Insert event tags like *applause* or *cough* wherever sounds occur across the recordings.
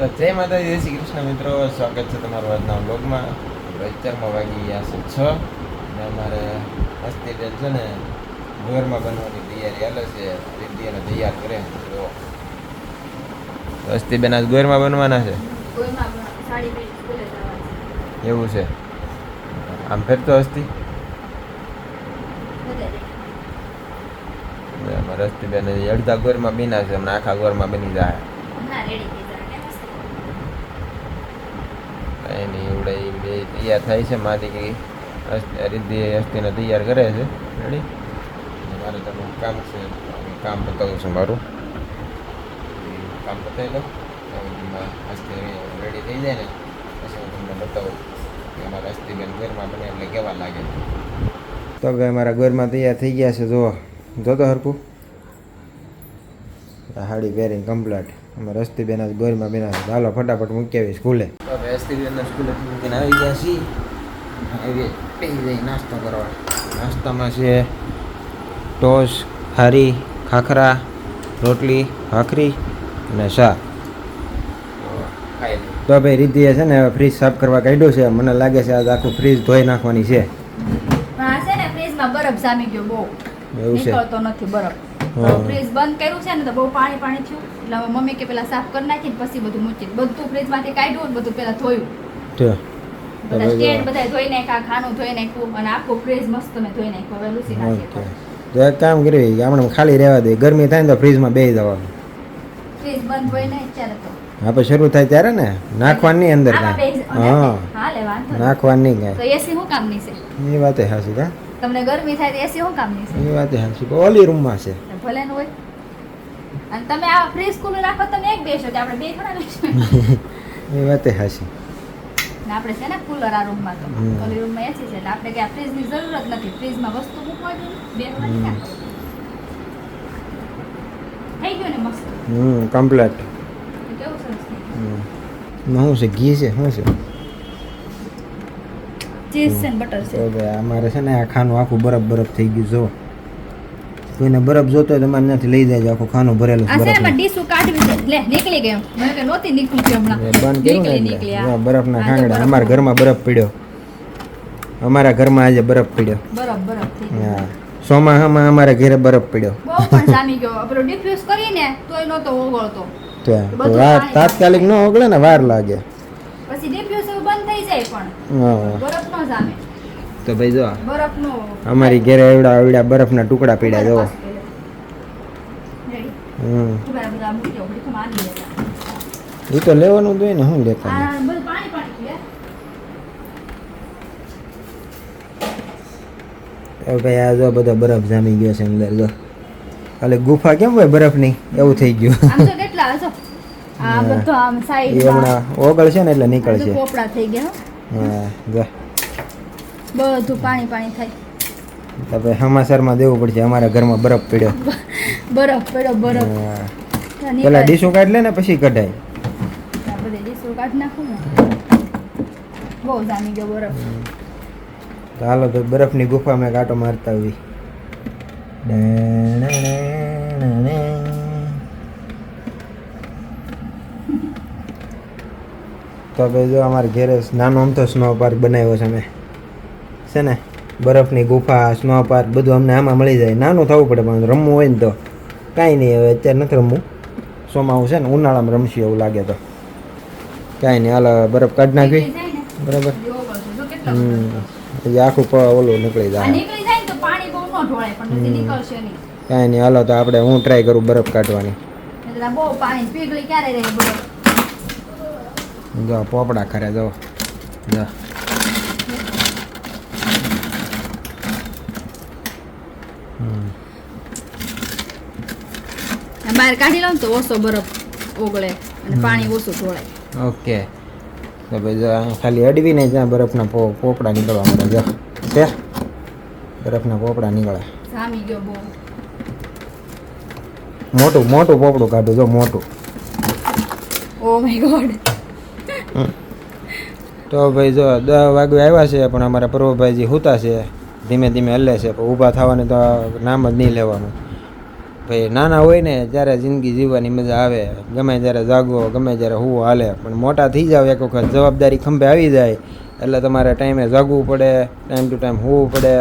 તો જય માતાજી જય શ્રી કૃષ્ણ મિત્રો. સ્વાગત છે તમારું આજના બ્લોગમાં અત્યારમાં વાગી ગયા છે છ અને અમારે મસ્તી બેન છે ને ઘરમાં બનવાની તૈયારી હાલે છે. રીતિ એને તૈયાર કરે જો. મસ્તી બેન આજ ઘરમાં બનવાના છે? એવું છે. આમ ફેરતો હસ્તી? અમારે હસ્તી બેન અડધા ઘરમાં બીના છે. હમણાં આખા ઘરમાં બની જાય હમણાં રેડી થઈ જરા કેમ હશે? કાંઈ નહીં બે તૈયાર થાય છે. માથી કે રીતિ હસ્તીને તૈયાર કરે છે. રેડી મારે તમને કામ છે. કામ બતાવું છું મારું. કામ બતાવી દઉં હસ્તી રેડી થઈ જાય ને, પછી હું તમને બતાવું કે અમારા હસ્તીબેન ઘરમાં બને એટલે કેવા લાગે તો ભાઈ અમારા ઘરમાં તૈયાર થઈ ગયા છે. જો જોતો હરકું હાડી પહેરીને કમ્પ્લેટ અમારે રસ્તી બેના ગોરમાં બેના ચાલો ફટાફટ મૂકી આવી સ્કૂલે. તો હવે હસ્તીબેનના સ્કૂલે આવી ગયા છીએ આવી બેસી જઈ નાસ્તો કરવા નાસ્તામાં છે ટોસ હારી ખાખરા રોટલી ભાખરી અને શાક તો ભાઈ રીતિએ છે ને હવે ફ્રીજ સાફ કરવા કાઢ્યું છે. મને લાગે છે આજ આખું ફ્રીજ ધોઈ નાખવાની છે. છે ને ફ્રીજમાં બરફ જામી ગયો બહુ. એવું છે. નથી બરફ. ફ્રીજ બંધ કર્યું છે ને તો બહુ પાણી પાણી થયું. એટલે હવે મમ્મી કે પેલા સાફ કરી નાખી પછી બધું મૂકી બધું ફ્રીજમાંથી કાઢ્યું ને બધું પેલા ધોયું. બધા સ્ટેન્ડ બધા ધોઈ નાખ્યા ખાનું ધોઈ નાખ્યું અને આખું ફ્રીજ મસ્ત મેં ધોઈ નાખ્યું. હવે લૂસી નાખીએ તો. એક કામ આપણે ખાલી રહેવા દે. ગરમી થાય ને તો ફ્રીજમાં બેસી જવાનું. ફ્રીજ બંધ હોય ને ત્યારે તો. આપણે શરૂ થાય ત્યારે ને? નાખવાની અંદર હા. નાખવાની કાંઈ? એસી શું કામની છે? એ વાતે હાસી કા? તમને ગરમી થાય તો એસી શું કામની છે? એ વાતે હાસી ઓલી રૂમમાં છે. ભલે ને હોય. અને તમે આ ફ્રી સ્કૂલ રાખો તમે એક બેસો કે આપણે બે ઘણા બેસો. *laughs* એ વાતે હાશી ને આપણે છે ને કુલર આ રૂમમાં તો. ઓલી રૂમમાં એસી છે એટલે આપણે કે આ ફ્રીજની જરૂર નથી. ફ્રીજમાં વસ્તુ મૂકવા જોઈએ બે ખવાની થઈ ગયું ને મસ્ત? હમ કમ્પ્લીટ કેવું સરસ શું છે ઘી છે શું છે? ચીઝ છે બટર છે. ભાઈ અમારે છે ને આ ખાનું આખું બરફ બરફ થઈ ગયું જો કોઈને બરફ જોતો હોય તમારે ત્યાંથી લઈ જાય આખું ખાનું ભરેલું બરફ ડીશું કાઢવી લે નીકળી ગયું. મને કે નહોતી નીકળી હમણાં. એ બંધ કર્યું ને નીકળી નીકળી બરફના ખાંગડા અમારા ઘરમાં બરફ પડ્યો. અમારા ઘરમાં આજે બરફ પડ્યો. બરફ બરફ હા. ચોમાસામાં અમારા ઘરે બરફ પડ્યો. બહુ પણ જામી ગયો. પેલો ડિફ્યુઝ કરીને તોય નહોતો ઓગળતો. તો વાર તાત્કાલિક ન ઓગળે ને વાર લાગે. પછી ડિફ્યુઝ બંધ થઈ જાય પણ. બરફ નો જામે. તો ભાઈ જો અમારી ઘરે એવડા એવડા બરફના ટુકડા પડ્યા જો. એ તો લેવાનું જોઈએ ને શું લેતા ભાઈ આ જો બધો બરફ જામી ગયો છે અંદર જો. એટલે ગુફા કેમ હોય બરફની? એવું થઈ ગયું. કેટલા હશો આ હા. આમ સાઈડ ઓગળ છે ને એટલે નીકળશે. પોપડા થઈ ગયા હા જો. બધું પાણી પાણી થાય. હવે સમાચારમાં દેવું પડશે અમારા ઘરમાં બરફ પડ્યો. *laughs* બરફ પડ્યો બરફ. પેલા ડીશો કાઢ લે ને પછી કઢાય. ચાલો બધી ડીશો કાઢી નાખું ને. બહુ જામી ગયો બરફ. હાલો તો બરફની ગુફામાં કાંટો મારતા હોય તો ભાઈ જો અમારે ઘેરે નાનો અમથો સ્નો પાર્ક બનાવ્યો છે અમે. છે ને બરફની ગુફા સ્નો પાર્ક બધું અમને આમાં મળી જાય. નાનું થવું પડે પણ રમવું હોય ને તો. કાંઈ નહીં હવે અત્યારે નથી રમવું. સોમાવું છે ને ઉનાળામાં રમશું એવું લાગે તો. કાંઈ નહીં હાલ બરફ કાઢી નાખવી. બરાબર. હમ. આખું ઓલું નીકળી જાય. કાંઈ નહીં હાલો તો આપણે હું ટ્રાય કરું બરફ કાઢવાની. જો પોપડા ખરે જો. જો હમ. આ બહાર કાઢી લઉં તો ઓછો બરફ ઓગળે અને પાણી ઓછું ઢોળાય ઓકે. તો ભાઈ ખાલી અડવીને જ્યાં બરફના પોપડા નીકળવા મળે. જો તે બરફના પોપડા નીકળે. સામી ગયો બહુ. મોટું મોટું પોપડું કાઢું જો મોટું. ઓ માય ગોડ તો ભાઈ જો દસ વાગે આવ્યા છે પણ અમારા પ્રભુભાઈજી હુતા છે. ધીમે ધીમે હલે છે, પણ ઊભા થવાનું તો નામ જ નહીં લેવાનું. ભાઈ, નાના હોય ને ત્યારે જિંદગી જીવવાની મજા આવે, ગમે ત્યારે જાગવો, ગમે ત્યારે હુવો હાલે, પણ મોટા થઈ જાવ એક વખત, જવાબદારી ખંભે આવી જાય, એટલે તમારે ટાઈમે જાગવું પડે ટાઈમ ટુ ટાઈમ હોવું પડે,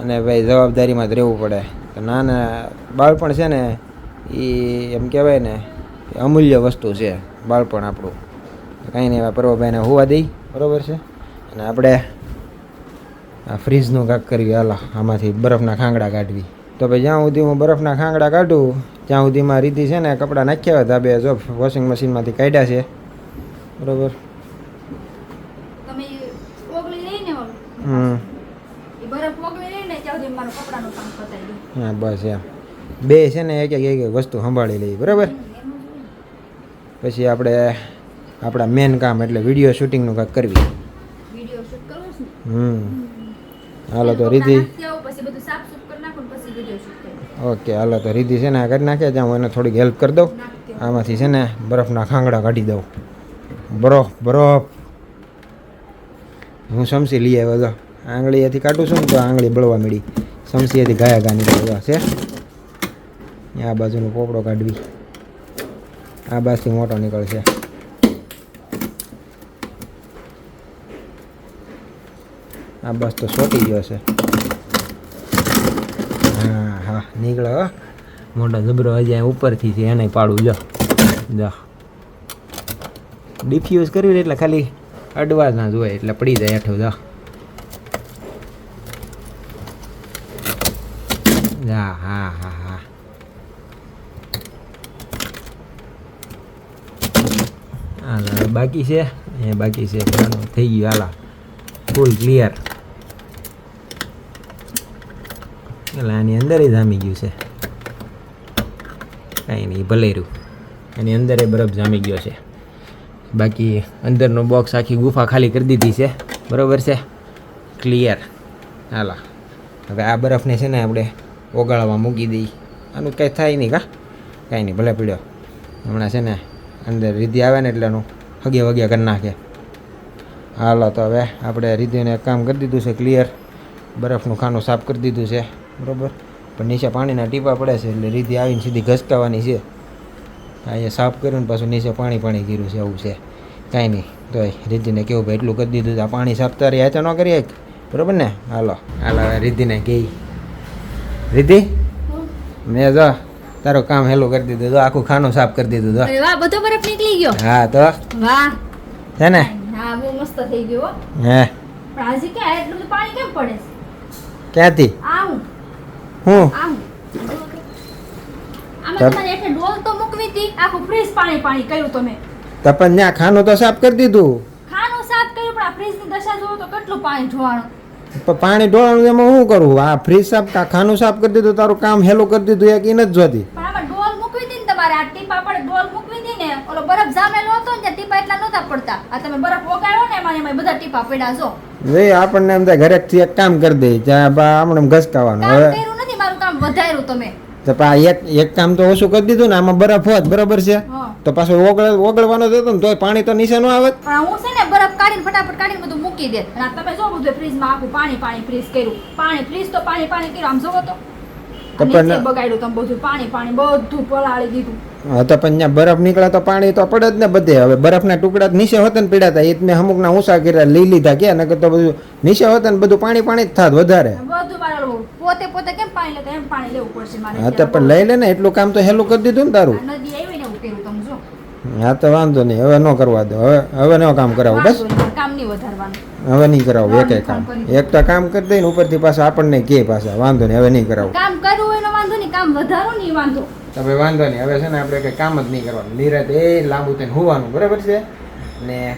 અને ભાઈ, જવાબદારીમાં જ રહેવું પડે. તો નાના બાળપણ છે ને એ એમ કહેવાય ને અમૂલ્ય વસ્તુ છે, બાળપણ આપણું. કાંઈ નહીં, એવા પર્વભાઈને હોવા દઈ, બરાબર છે? અને આપણે આ ફ્રીજનું કાંક કરવી હાલો આમાંથી બરફના ખાંગડા કાઢવી. તો ભાઈ જ્યાં સુધી હું બરફના ખાંગડા કાઢું ત્યાં સુધી મારી રીતિ છે ને કપડાં નાખ્યા હતા બે જો વોશિંગ મશીનમાંથી કાઢ્યા છે. બરાબર? હા બસ એમ. બે છે ને એક એક એક વસ્તુ સંભાળી લઈએ. બરાબર. પછી આપણે આપણા મેન કામ એટલે વીડિયો શૂટિંગનું કાંઈક કરવી. વીડિયો શૂટ કરવો હમ. હાલો તો રીધિ. ઓકે હાલો તો રીધિ છે ને આ કરી નાખે ત્યાં હું એને થોડીક હેલ્પ કરી દઉં આમાંથી છે ને બરફના ખાંગડા કાઢી દઉં. બરફ બરફ. હું સમસી લઈ આવ્યો તો આંગળીએથી કાઢું છું ને તો આંગળી બળવા મળી સમસીએથી ગાયા ગા નીકળ્યો છે. આ બાજુનો પોપડો કાઢવી. આ બાજુથી મોટો નીકળશે. આ બસ તો સોટી ગયો છે. હા હા નીકળ્યો હો. મોટો જબરો હજી ઉપરથી છે એને પાડું, જો. જો. ડિફ્યુઝ કર્યું એટલે ખાલી અડવા ના જ હોય, એટલે પડી જાય હેઠો, જા. હા હા હા. હા બાકી છે, એ બાકી છે થઈ ગયું, હાલા. ફૂલ ક્લિયર એટલે આની અંદર જ જામી ગયું છે. કાંઈ નહીં, ભલે રહ્યું. એની અંદર એ બરફ જામી ગયો છે. બાકી અંદરનો બોક્સ આખી ગુફા ખાલી કરી દીધી છે. બરાબર છે? ક્લિયર હાલા. હવે આ બરફને છે ને આપણે ઓગાળવા મૂકી દઈ આનું કંઈ થાય નહીં કા? કાંઈ નહીં, ભલે પીડ્યો. હમણાં છે ને અંદર રીધી આવે ને એટલે એનું હગે વગે કરી નાખે. હાલો, તો હવે આપણે રીધીને કામ કરી દીધું છે ક્લિયર બરફનું ખાનું સાફ કરી દીધું છે. બરાબર? પણ નીચે પાણીના ટીપા પડે છે એટલે રીધી આવીને સીધી ઘસકાવાની છે. અહીંયા સાફ કર્યું ને પાછું નીચે પાણી પાણી ગીરું છે એવું છે. કાંઈ નહીં. તો રીધિને કેવું ભાઈ એટલું કરી દીધું. આ પાણી સાફ તારી આ ન કરીએ બરાબર ને? હાલો. હાલો રીધિને કહે. રીધિ મેં જો તારું કામ હેલું કરી દીધું તો આખું ખાનું સાફ કરી દીધું તો વાહ બધો બરફ નીકળી ગયો. હા તો? વાહ. છે ને? હા બહુ મસ્ત થઈ ગયો હે. પણ આજે ક્યાં એટલું પાણી કેમ પડે? ક્યાંથી? આવું. હું. ડોલ તો મૂકવી હતી આખું ફ્રીજ પાણી પાણી કર્યું તમે ખાનું તો સાફ કરી દીધું. ખાનું સાફ કર્યું પણ આ ફ્રીજની દશા જોવો તો કેટલું પાણી ઢોળાનું એમાં શું કરવું આ ફ્રીજ સાફ ખાનું સાફ કરી દીધું તારું કામ હેલું કરી દીધું એક ઇન નથી જોતી. પણ આમાં ડોલ મૂકવી હતી ને તમારે આ ટીપા પડે ડોલ મૂકવી હતી ને ઓલો બરફ જામેલો હતો ને ટીપા એટલા નહોતા પડતા. આ તમે બરફ ઓગાળ્યો ને એમાં એમાં બધા ટીપા પડ્યા જો. એ આપણને એમ થાય ઘરેથી એક કામ કરી દે જ્યાં બા આમણે ઘસકાવાનું હવે કર્યું કામ વધાર્યું તમે. તો પા એક એક કામ તો ઓછું કરી દીધું ને આમાં બરફ હોત બરાબર છે? તો પાછું ઓગળ ઓગળવાનો થતો ને તોય પાણી તો નીચે ન આવત. પણ હું છે ને બરફ કાઢીને ફટાફટ કાઢીને બધું મૂકી દે. અને તમે જો બધું ફ્રીજમાં આખું પાણી પાણી ફ્રીજ કર્યું. પાણી ફ્રીજ તો પાણી પાણી કર્યું. આમ જોવો તો. તો પણ- બગાડ્યું તમે બધું પાણી પાણી બધું પલાળી દીધું. હા તો પણ ત્યાં બરફ નીકળે તો પાણી તો પડે જ ને બધે. હવે બરફના ટુકડા નીચે હોત ને પીડાતા એ મેં અમુકના ઊંચા કર્યા લઈ લીધા કે નકર તો બધું નીચે હોત ને બધું પાણી પાણી જ થાત વધારે. પોતે પોતે કેમ પાણી લેતા? એમ પાણી લેવું પડશે મારે હા તો પણ લઈ લે ને એટલું કામ તો હેલું કરી દીધું ને તારું આ નદી આવી ને એવું કર્યું તમે જો હા તો વાંધો નહીં. હવે ન કરવા દો. હવે હવે ન કામ કરાવું બસ. હવે નહીં કરાવું એક કામ એક તો કામ કરી દઈને ઉપરથી પાછા આપણને કે પાછા. વાંધો નહીં હવે નહીં કરાવું. કામ કરવું એનો વાંધો નહીં કામ વધારો નહીં વાંધો. તમે વાંધો નહીં. હવે છે ને આપણે કંઈ કામ જ નહીં કરવાનું. નિરાત એ લાંબુ થઈને હોવાનું. બરાબર છે? ને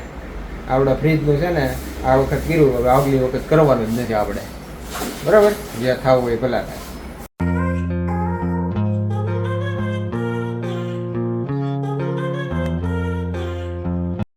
આપણા ફ્રીજનું છે ને આ વખત કર્યું હવે આગલી વખત કરવાનું જ નથી આપણે. બરાબર? જે થવું હોય ભલા થાય.